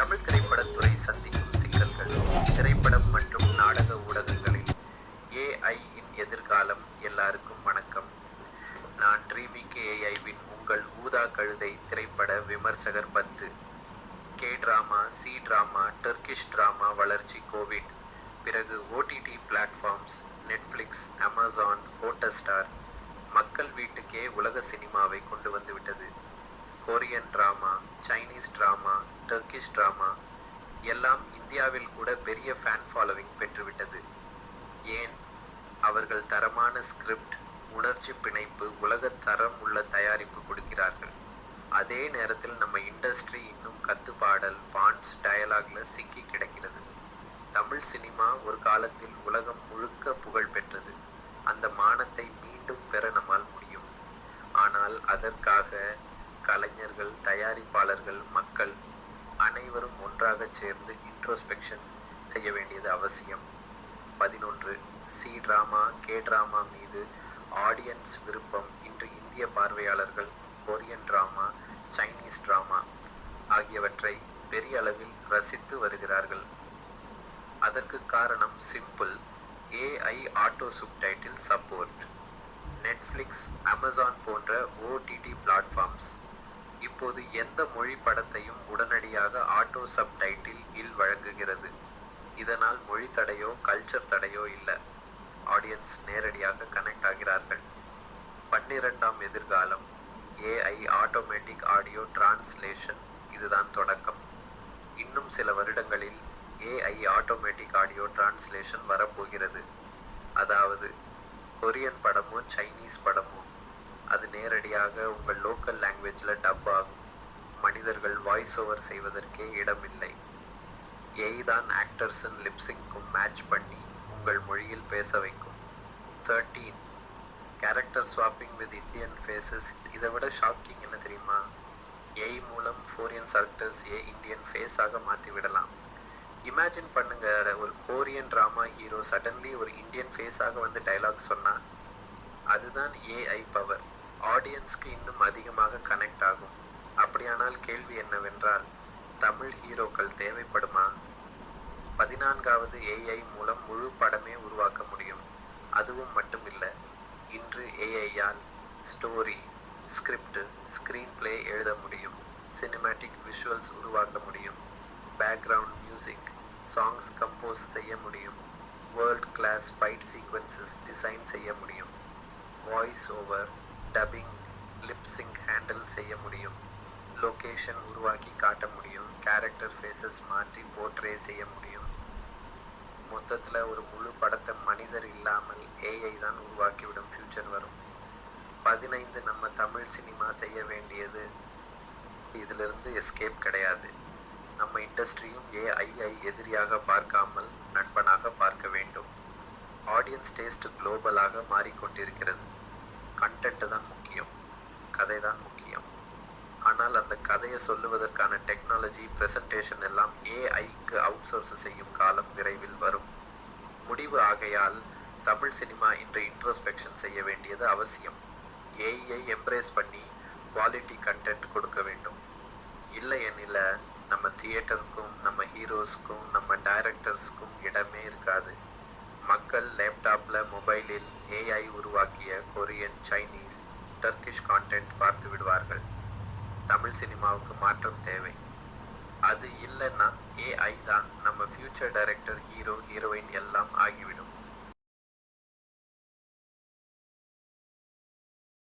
தமிழ் திரைப்படத்துறை சந்திக்கும் சிக்கல்கள் திரைப்படம் மற்றும் நாடக ஊடகங்களில் ஏஐயின் எதிர்காலம் எல்லாருக்கும் வணக்கம். நான் ட்ரீமிக்கு ஏஐவின் உங்கள் ஊதா கழுதை திரைப்பட விமர்சகர் பத்து. K drama C drama Turkish drama வளர்ச்சி கோவிட். பிறகு OTT platforms Netflix Amazon Hotstar மக்கள் வீட்டுக்கே உலக சினிமாவை கொண்டு வந்துவிட்டது Korean drama Chinese drama Turkish drama எல்லாம் இந்தியாவில் கூட பெரிய ஃபேன் ஃபாலோவிங் பெற்றுவிட்டது. ஏன்? அவர்கள் தரமான ஸ்கிரிப்ட் உணர்ச்சி பிணைப்பு உலக தரம் உள்ள தயாரிப்பு கொடுக்கிறார்கள். அதே நேரத்தில் நம்ம இண்டஸ்ட்ரி இன்னும் கத்துப்பாடல் பாண்ட்ஸ் டயலாக்ல சிக்கி கிடக்கிறது. தமிழ் சினிமா ஒரு காலத்தில் உலகம் முழுக்க புகழ் பெற்றது. அந்த மானத்தை மீண்டும் பெற நம்மால் முடியும். ஆனால் அதற்காக கலைஞர்கள் தயாரிப்பாளர்கள் மக்கள் அனைவரும் ஒன்றாக சேர்ந்து இன்ட்ரோஸ்பெக்ஷன் செய்ய வேண்டியது அவசியம். பதினொன்று. சி ட்ராமா கே ட்ராமா மீது ஆடியன்ஸ் விருப்பம். இன்று இந்திய பார்வையாளர்கள் கொரியன் ட்ராமா சைனீஸ் ட்ராமா ஆகியவற்றை பெரிய அளவில் ரசித்து வருகிறார்கள். அதற்கு காரணம் simple AI auto subtitle support Netflix Amazon போன்ற ஓடிடி பிளாட்ஃபார்ம்ஸ் இப்போது எந்த மொழி படத்தையும் உடனடியாக ஆட்டோ சப் டைட்டில் இல் வழங்குகிறது. இதனால் மொழி தடையோ கல்ச்சர் தடையோ இல்லை. ஆடியன்ஸ் நேரடியாக கனெக்ட் ஆகிறார்கள். பன்னிரெண்டாம் எதிர்காலம். ஏஐ ஆட்டோமேட்டிக் ஆடியோ டிரான்ஸ்லேஷன் இதுதான் தொடக்கம். இன்னும் சில வருடங்களில் ஏஐ ஆட்டோமேட்டிக் ஆடியோ டிரான்ஸ்லேஷன் வரப்போகிறது. அதாவது கொரியன் படமோ சைனீஸ் படமோ அது நேரடியாக உங்கள் லோக்கல் லாங்குவேஜில் டப் ஆகும். மனிதர்கள் வாய்ஸ் ஓவர் செய்வதற்கே இடமில்லை. ஏஐ தான் ஆக்டர்ஸின் லிப்ஸிங்க்கும் மேட்ச் பண்ணி உங்கள் மொழியில் பேச வைக்கும். Thirteen character swapping with Indian faces இதை விட ஷாக்கிங் என்ன தெரியுமா? ஏஐ மூலம் ஃபோரியன் சர்க்டர்ஸ் ஏ இந்தியன் ஃபேஸாக மாற்றி விடலாம். இமேஜின் பண்ணுங்க ஒரு கோரியன் ட்ராமா ஹீரோ சடன்லி ஒரு இந்தியன் ஃபேஸாக வந்து டைலாக் சொன்னால் அதுதான் ஏஐ பவர் ஆடியன்ஸ்க்கு இன்னும் அதிகமாக கனெக்ட் ஆகும். அப்படியானால் கேள்வி என்னவென்றால் தமிழ் ஹீரோக்கள் தேவைப்படுமா? பதினான்காவது ஏஐ மூலம் முழு படமே உருவாக்க முடியும். அதுவும் மட்டும் இல்லை இன்று ஏஐயால் ஸ்டோரி ஸ்கிரிப்ட் ஸ்க்ரீன் பிளே எழுத முடியும். சினிமேட்டிக் விஷுவல்ஸ் உருவாக்க முடியும். பேக்ரவுண்ட் மியூசிக் சாங்ஸ் கம்போஸ் செய்ய முடியும். World class fight sequences design செய்ய முடியும். Voice over dubbing lip sync handle செய்ய முடியும். லொகேஷன் உருவாக்கி காட்ட முடியும். கேரக்டர் ஃபேஸஸ் மாற்றி போர்ட்ரே செய்ய முடியும். மொத்தத்தில் ஒரு முழு படத்தை மனிதர் இல்லாமல் ஏஐ தான் உருவாக்கிவிடும் ஃப்யூச்சர் வரும். பதினைந்து நம்ம தமிழ் சினிமா செய்ய வேண்டியது. இதிலிருந்து எஸ்கேப் கிடையாது. நம்ம இண்டஸ்ட்ரியும் ஏஐஐ எதிரியாக பார்க்காமல் நண்பனாக பார்க்க வேண்டும். ஆடியன்ஸ் டேஸ்ட் குளோபலாக மாறிக்கொண்டிருக்கிறது கண்டென்ட் தான் முக்கியம் கதை தான் முக்கியம் ஆனால் கதையை சொல்லுவதற்கான டெக்னாலஜி பிரசன்டேஷன் எல்லாம் ஏஐக்கு அவுட் சோர்ஸ் செய்யும் காலம் விரைவில் வரும். முடிவு ஆகையால் தமிழ் சினிமா இன்று இன்ட்ரோஸ்பெக்ஷன் செய்ய வேண்டியது அவசியம். ஏஐ எம்ப்ரேஸ் பண்ணி குவாலிட்டி கண்டென்ட் கொடுக்க வேண்டும். இல்லை எனில் நம்ம தியேட்டருக்கும் நம்ம ஹீரோஸ்க்கும் நம்ம டைரக்டர்ஸ்க்கும் இடமே இருக்காது. மக்கள் லேப்டாப்பில் மொபைலில் ஏஐ உருவாக்கிய கொரியன் சைனீஸ் டர்கிஷ் கான்டென்ட் பார்த்து விடுவார்கள் தமிழ் சினிமாவுக்கு மாற்றம் தேவை. அது இல்லைன்னா ஏஐ தான் நம்ம ஃப்யூச்சர் டைரக்டர் ஹீரோ ஹீரோயின் எல்லாம் ஆகிவிடும்.